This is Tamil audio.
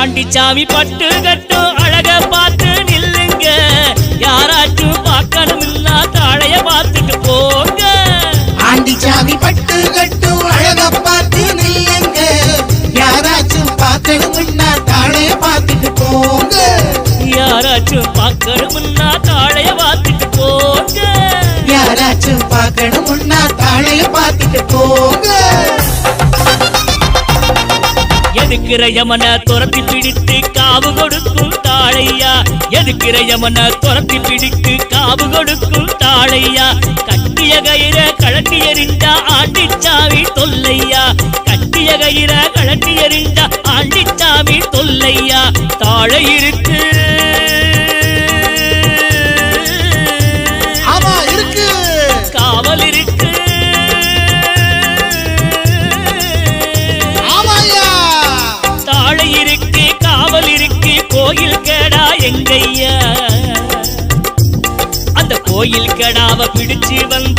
ஆண்டிச்சாமி பட்டு கட்டும் அழக பார்த்து நில்லுங்க. யாராச்சும் பார்க்கணும் இல்லா தாழைய பார்த்துட்டு போங்க. ஆண்டிச்சாமி பட்டு கட்டு அழக பார்த்து நில்லுங்க. யாராச்சும் பார்க்கணும்னா தாழைய பார்த்துட்டு போங்க. யாராச்சும் பார்க்கணும்னா தாழைய பார்த்துட்டு எதுக்கிற யமன துரத்தி பிடித்து காவு கொடுக்கும் தாழையா? எதுக்கிற யமன துரத்தி பிடித்து காவு கொடுக்கும் தாழையா? கட்டிய கயிற கழட்டி எறிஞ்சா ஆண்டிச்சாமி தொல்லையா? கட்டிய கயிற கழட்டி எறிஞ்சா ஆண்டிச்சாமி தொல்லையா? தாழை இருக்கு. காவல் இருக்கு. போல் இருக்கு கோயில் கடா எங்கையா அந்த கோயில் கடாவை பிடிச்சு வந்து